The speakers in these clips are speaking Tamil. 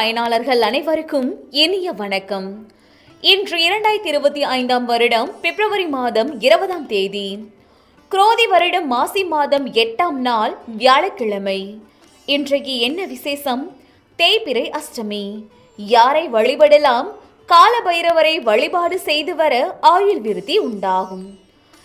பயனாளர்கள் அனைவருக்கும் இனிய வணக்கம். இன்று இரண்டாயிரத்தி இருபத்தி ஐந்தாம் வருடம் பிப்ரவரி மாதம் இருபதாம் தேதி. குரோதி வருடம் மாசி மாதம் எட்டாம் நாள் வியாழக்கிழமை. இன்றைக்கு என்ன விசேஷம்? தேய்பிறை அஷ்டமி. யாரை வழிபடலாம்? காலபைரவரை வழிபாடு செய்து வர ஆயுள் விருத்தி உண்டாகும்.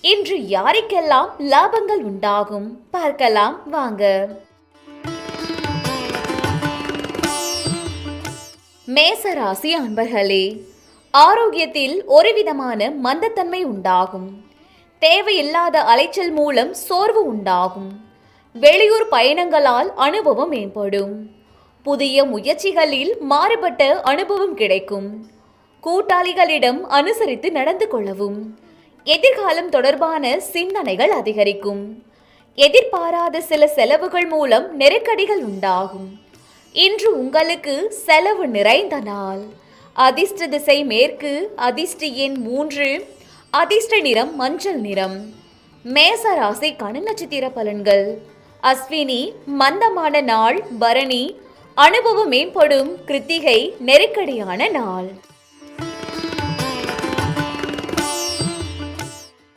இன்று யாருக்கெல்லாம் லாபங்கள் உண்டாகும்? பார்க்கலாம் வாங்க. மேசராசி அன்பர்களே ஆரோக்கியத்தில் ஒருவிதமான மந்தத்தன்மை உண்டாகும். தேவையில்லாத அலைச்சல் மூலம் சோர்வு உண்டாகும். வெளியூர் பயணங்களால் அனுபவம் மேம்படும். புதிய முயற்சிகளில் மாறுபட்ட அனுபவம் கிடைக்கும். கூட்டாளிகளிடம் அனுசரித்து நடந்து கொள்ளவும். எதிர்காலம் தொடர்பான சிந்தனைகள் அதிகரிக்கும். எதிர்பாராத சில செலவுகள் மூலம் நெருக்கடிகள் உண்டாகும். இன்று உங்களுக்கு செலவு நிறைந்த நாள். அதிர்ஷ்ட திசை மேற்கு அதிர்ஷ்ட எண் மூன்று அதிர்ஷ்ட நிறம் மஞ்சள் நிறம். மேச ராசிக்கான நட்சத்திர பலன்கள். அஸ்வினி மந்தமான நாள் பரணி அனுபவம் மேம்படும் கிருத்திகை நெருக்கடியான நாள்.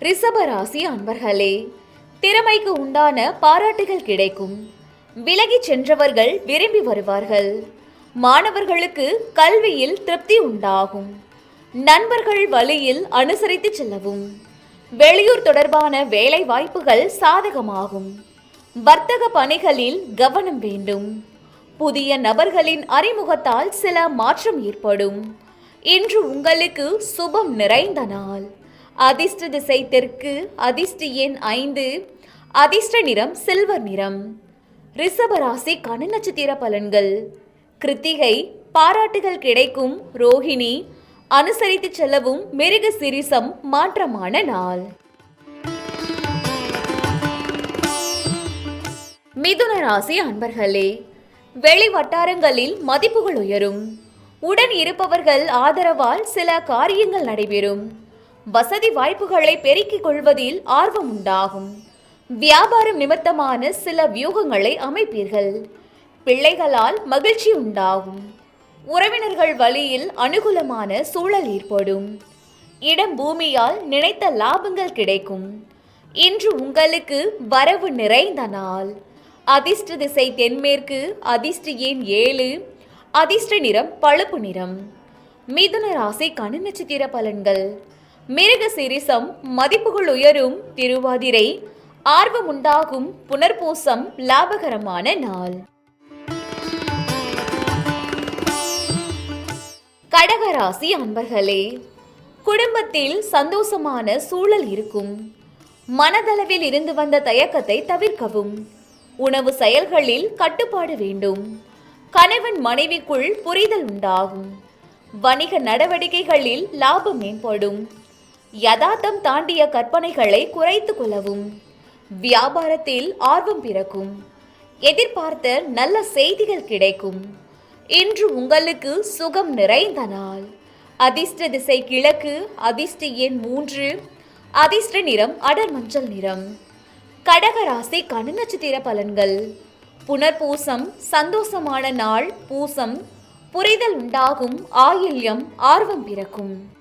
ரிஷபராசி அன்பர்களே திறமைக்கு உண்டான பாராட்டுகள் கிடைக்கும். விலகிச் சென்றவர்கள் விரும்பி வருவார்கள். மாணவர்களுக்கு கல்வியில் திருப்தி உண்டாகும். நண்பர்கள் வழியில் அனுசரித்து செல்லவும். வெளியூர் தொடர்பான வேலை வாய்ப்புகள் சாதகமாகும். வர்த்தக பணிகளில் கவனம் வேண்டும். புதிய நபர்களின் அறிமுகத்தால் சில மாற்றம் ஏற்படும். இன்று உங்களுக்கு சுபம் நிறைந்த நாள். அதிர்ஷ்ட திசை தெற்கு அதிர்ஷ்ட எண் ஐந்து அதிர்ஷ்ட நிறம் சில்வர் நிறம். ரிஷபராசி கன நட்சத்திர பலன்கள். கிருத்திகை பாராட்டுகள் கிடைக்கும் ரோஹிணி அனுசரித்து செல்லவும் மிருக சிரிசம் மாற்றமான நாள். மிதுன ராசி அன்பர்களே வெளி வட்டாரங்களில் மதிப்புகள் உயரும். உடன் இருப்பவர்கள் ஆதரவால் சில காரியங்கள் நடைபெறும். வசதி வாய்ப்புகளை பெருக்கிக் கொள்வதில் ஆர்வம் உண்டாகும். வியாபாரம் நிமித்தமான சில வியூகங்களை அமைப்பீர்கள். பிள்ளைகளால் மகிழ்ச்சி உண்டாகும். உறவினர்கள் வழியில் அனுகூலமான சூழல் ஏற்படும். இடம் பூமியால் நினைத்த லாபங்கள் கிடைக்கும். இன்று உங்களுக்கு வரவு நிறைந்த நாள். அதிர்ஷ்ட திசை தென்மேற்கு அதிர்ஷ்ட எண் ஏழு அதிர்ஷ்ட நிறம் பழுப்பு நிறம். மிதுன ராசி கணு நட்சத்திர பலன்கள். மிருக சிரிசம் மதிப்புகள் உயரும். திருவாதிரை ஆர்வம் உண்டாகும் புனர்பூசம் லாபகரமான நாள். கடகராசி அன்பர்களே குடும்பத்தில் சந்தோஷமான சூழல் இருக்கும். மனதளவில் இருந்து வந்த தயக்கத்தை தவிர்க்கவும். உணவு செயல்களில் கட்டுப்பாடு வேண்டும். கணவன் மனைவிக்குள் புரிதல் உண்டாகும். வணிக நடவடிக்கைகளில் லாபம் மேம்படும். யதார்த்தம் தாண்டிய கற்பனைகளை குறைத்து கொள்ளவும். வியாபாரத்தில் ஆர்வம் பிறக்கும். எதிர்பார்த்த நல்ல செய்திகள் கிடைக்கும். இன்று உங்களுக்கு சுகம் நிறைந்த நாள். அதிர்ஷ்ட திசை கிழக்கு அதிர்ஷ்ட எண் மூன்று அதிர்ஷ்ட நிறம் அடர் மஞ்சள் நிறம். கடகராசி கணு நட்சத்திர பலன்கள். புனர்பூசம் சந்தோஷமான நாள் பூசம். புரிதல் உண்டாகும் ஆயில்யம் ஆர்வம் பிறக்கும்.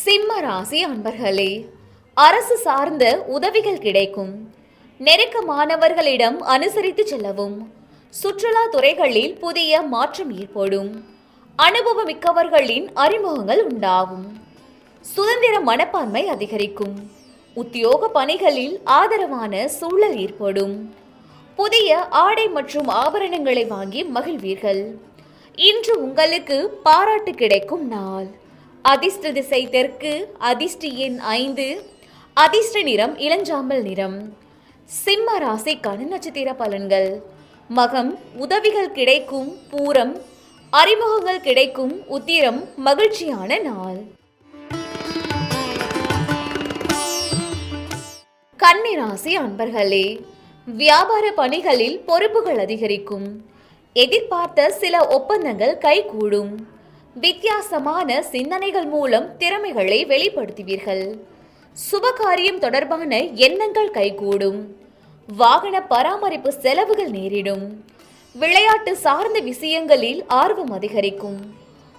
சிம்ம ராசி அன்பர்களே அரசு சார்ந்த உதவிகள் கிடைக்கும். நெருக்கமானவர்களிடம் அனுசரித்து செல்லவும். சுற்றுலா துறைகளில் புதிய மாற்றம் ஏற்படும். அனுபவமிக்கவர்களின் அறிமுகங்கள் உண்டாகும். சுதந்திர மனப்பான்மை அதிகரிக்கும். உத்தியோக பணிகளில் ஆதரவான சூழல் ஏற்படும். புதிய ஆடை மற்றும் ஆபரணங்களை வாங்கி மகிழ்வீர்கள். இன்று உங்களுக்கு பாராட்டு கிடைக்கும் நாள். அதிர்ஷ்ட திசை தெற்கு அதிர்ஷ்ட எண் ஐந்து அதிர்ஷ்ட நிறம் இளஞ்சாம்பல் நிறம். சிம்ம ராசி கணு நட்சத்திர பலன்கள். மகம் உதவிகள் கிடைக்கும் பூரம் அறிமுகங்கள் கிடைக்கும் உத்திரம் மகிழ்ச்சியான நாள். கன்னிராசி அன்பர்களே வியாபார பணிகளில் பொறுப்புகள் அதிகரிக்கும். எதிர்பார்த்த சில ஒப்பந்தங்கள் கைகூடும். வித்தியாசமான சிந்தனைகள் மூலம் திறமைகளை வெளிப்படுத்துவீர்கள். சுபகாரியம் தொடர்பான எண்ணங்கள் கைகூடும். வாகன பராமரிப்பு செலவுகள் நேரிடும். விளையாட்டு சார்ந்த விஷயங்களில் ஆர்வம் அதிகரிக்கும்.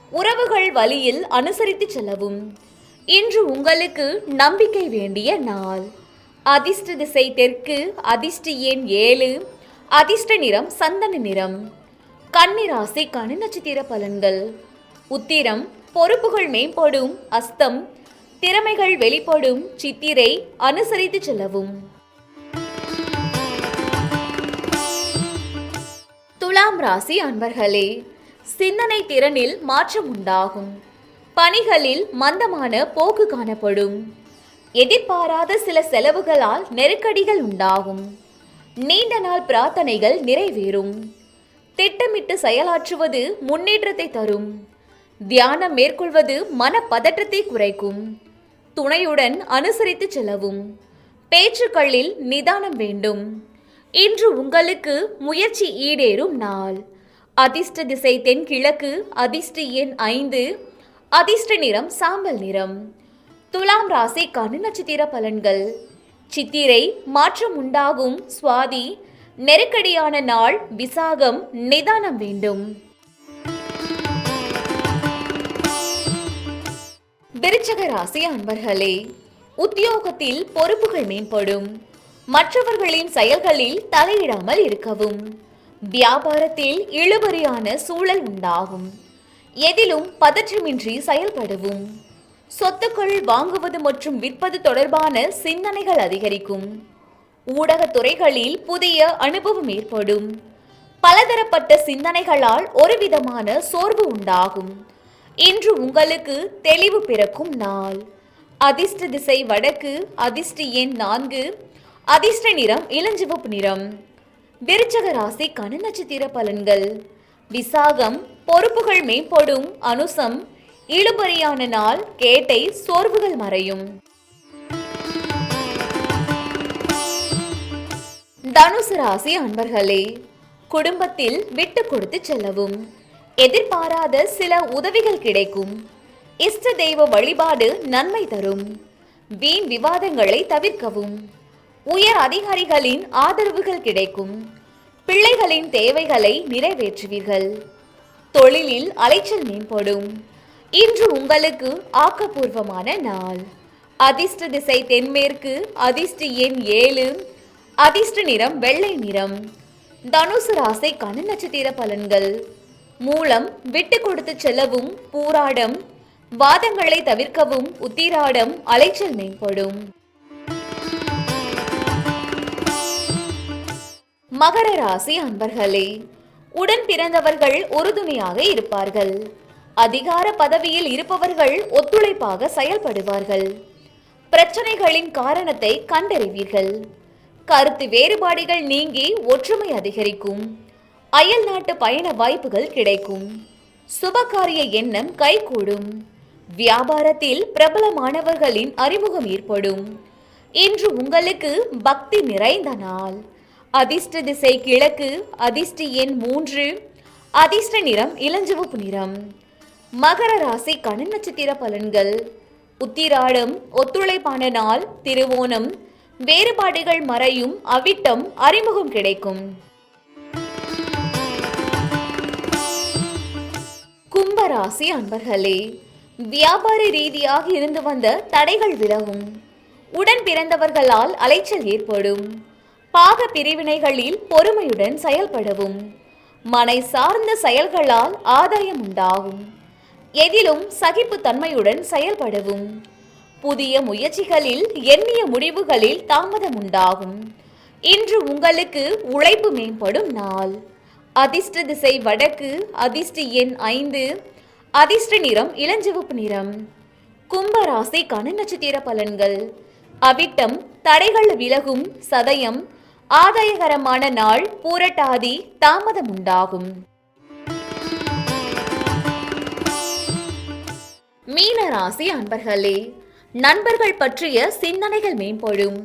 உறவுகள் வழியில் அனுசரித்து செல்லவும். இன்று உங்களுக்கு நம்பிக்கை வேண்டிய நாள். அதிர்ஷ்ட திசை தெற்கு அதிர்ஷ்ட எண் ஏழு அதிர்ஷ்ட நிறம் சந்தன நிறம். கன்னிராசி கனி நட்சத்திர பலன்கள். உத்திரம் பொறுப்புகள் மேம்படும் அஸ்தம் திறமைகள் வெளிப்படும் சித்திரை அனுசரித்து செல்லவும். துலாம் ராசி அன்பர்களே சிந்தனை திறனில் மாற்றம் உண்டாகும். பணிகளில் மந்தமான போக்கு காணப்படும். எதிர்பாராத சில செலவுகளால் நெருக்கடிகள் உண்டாகும். நீண்ட நாள் பிரார்த்தனைகள் நிறைவேறும். திட்டமிட்டு செயலாற்றுவது முன்னேற்றத்தை தரும். தியானம் மேற்கொள்வது மன பதற்றத்தை குறைக்கும். துணையுடன் அனுசரித்து செல்லவும். பேச்சுக்களில் நிதானம் வேண்டும். இன்று உங்களுக்கு முயற்சி ஈடேறும் நாள். அதிர்ஷ்ட திசை தென்கிழக்கு அதிர்ஷ்ட எண் ஐந்து அதிர்ஷ்ட நிறம் சாம்பல் நிறம். துலாம் ராசி கனி நட்சத்திர பலன்கள். சித்திரை மாற்றம் உண்டாகும் சுவாதி நெருக்கடியான நாள் விசாகம் நிதானம் வேண்டும். விருச்சக ராசி அன்பர்களே உத்தியோகத்தில் பொறுப்புகள் மேம்படும். மற்றவர்களின் செயல்களில் தலையிடாமல் இருக்கவும். வியாபாரத்தில் இழுபறியான சூழல் உண்டாகும். எதிலும் பதற்றமின்றி செயல்படவும். சொத்துக்கள் வாங்குவது மற்றும் விற்பது தொடர்பான சிந்தனைகள் அதிகரிக்கும். ஊடகத் துறைகளில் புதிய அனுபவம் ஏற்படும். பலதரப்பட்ட சிந்தனைகளால் ஒருவிதமான சோர்வு உண்டாகும். இன்று உங்களுக்கு தெளிவு பிறக்கும் நாள். அதிர்ஷ்ட திசை வடக்கு அதிர்ஷ்ட எண் நான்கு அதிர்ஷ்ட நிறம் இளஞ்சிவப்பு நிறம். விருச்சக ராசி கன நட்சத்திர பலன்கள். விசாகம் பொறுப்புகள் மேம்படும் அனுசம் இழுபறியான நாள் கேட்டை சோர்வுகள் மறையும். தனுசு ராசி அன்பர்களே குடும்பத்தில் விட்டு கொடுத்து செல்லவும். எதிர்பாராத சில உதவிகள் கிடைக்கும். இஷ்ட தெய்வ வழிபாடு நன்மை தரும். வீண் விவாதங்களை தவிர்க்கவும். உயர் அதிகாரிகளின் ஆதரவுகள் கிடைக்கும். பிள்ளைகளின் தேவைகளை நிறைவேற்றுவீர்கள். தொழிலில் அலைச்சல் மேம்படும். இன்று உங்களுக்கு ஆக்கப்பூர்வமான நாள். அதிர்ஷ்ட திசை தென்மேற்கு அதிர்ஷ்ட எண் ஏழு அதிர்ஷ்ட நிறம் வெள்ளை நிறம். தனுசு ராசை கண நட்சத்திர பலன்கள். மூலம் விட்டு கொடுத்து செல்லவும் பூராடம் வாதங்களை தவிர்க்கவும் உத்திராடம் அலைச்சல் மேம்படும். மகர ராசி அன்பர்களே உடன் பிறந்தவர்கள் உறுதுணையாக இருப்பார்கள். அதிகார பதவியில் இருப்பவர்கள் ஒத்துழைப்பாக செயல்படுவார்கள். பிரச்சனைகளின் காரணத்தை கண்டறிவீர்கள். கருத்து வேறுபாடுகள் நீங்கி ஒற்றுமை அதிகரிக்கும். அயல் நாட்டு பயண வாய்ப்புகள் கிடைக்கும். சுபகாரிய எண்ணம் கைகூடும். வியாபாரத்தில் பிரபலமானவர்களின் அறிமுகம் ஏற்படும். இன்று உங்களுக்கு பக்தி நிறைந்த நாள். அதிர்ஷ்ட திசை கிழக்கு அதிர்ஷ்ட எண் மூன்று அதிர்ஷ்ட நிறம் இளஞ்சிவப்பு நிறம். மகர ராசி கண நட்சத்திர பலன்கள். உத்திராடம் ஒத்துழைப்பான நாள் திருவோணம். வேறுபாடுகள் மறையும் அவிட்டம் அறிமுகம் கிடைக்கும். ராசி அன்பர்களே வியாபார ரீதியாக இருந்து வந்த தடைகள் விலகும். உடன் பிறந்தவர்களால் அலைச்சல் ஏற்படும். பாக பிரிவினைகளில் பொறுமையுடன் செயல்படவும். மனை சார்ந்த செயல்களால் ஆதாயம் உண்டாகும். எதிலும் சகிப்புத்தன்மையுடன் செயல்படவும். புதிய முயற்சிகளில் எண்ணிய முடிவுகளில் தாமதம் உண்டாகும். இன்று உங்களுக்கு உழைப்பு மேம்படும் நாள். அதிர்ஷ்ட திசை வடக்கு அதிர்ஷ்ட எண் ஐந்து அதிர்ஷ்ட நிறம் இளஞ்சிவப்பு நிறம். கும்பராசி கண நட்சத்திர பலன்கள். அவிட்டம் தடைகள் விலகும் சதயம் ஆதாயகரமான நாள் பூரட்டாதி தாமதம் உண்டாகும். மீனராசி அன்பர்களே நண்பர்கள் பற்றிய சிந்தனைகள் மேம்படும்.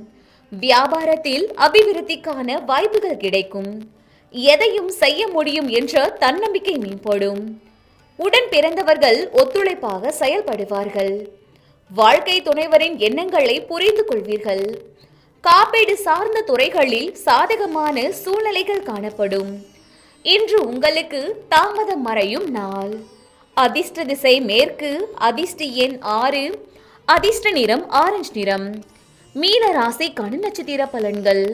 வியாபாரத்தில் அபிவிருத்திக்கான வாய்ப்புகள் கிடைக்கும். எதையும் செய்ய முடியும் என்ற தன்னம்பிக்கை மேம்படும். உடன் பிறந்தவர்கள் ஒத்துழைப்பாக செயல்படுவார்கள். வாழ்க்கை துணைவரின் எண்ணங்களை புரிந்து கொள்வீர்கள். காப்பீடு சார்ந்த துறைகளில் சாதகமான சூழ்நிலைகள் காணப்படும். இன்று உங்களுக்கு தாமதம் மறையும் நாள். அதிர்ஷ்ட திசை மேற்கு அதிர்ஷ்ட எண் ஆறு அதிர்ஷ்ட நிறம் ஆரஞ்சு நிறம். மீன ராசிக்கான நட்சத்திர பலன்கள்.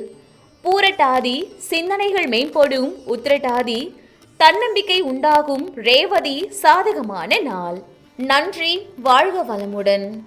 பூரட்டாதி சிந்தனைகள் மேம்படும் உத்திரட்டாதி தன்னம்பிக்கை உண்டாகும் ரேவதி சாதகமான நாள். நன்றி வாழ்க வளமுடன்.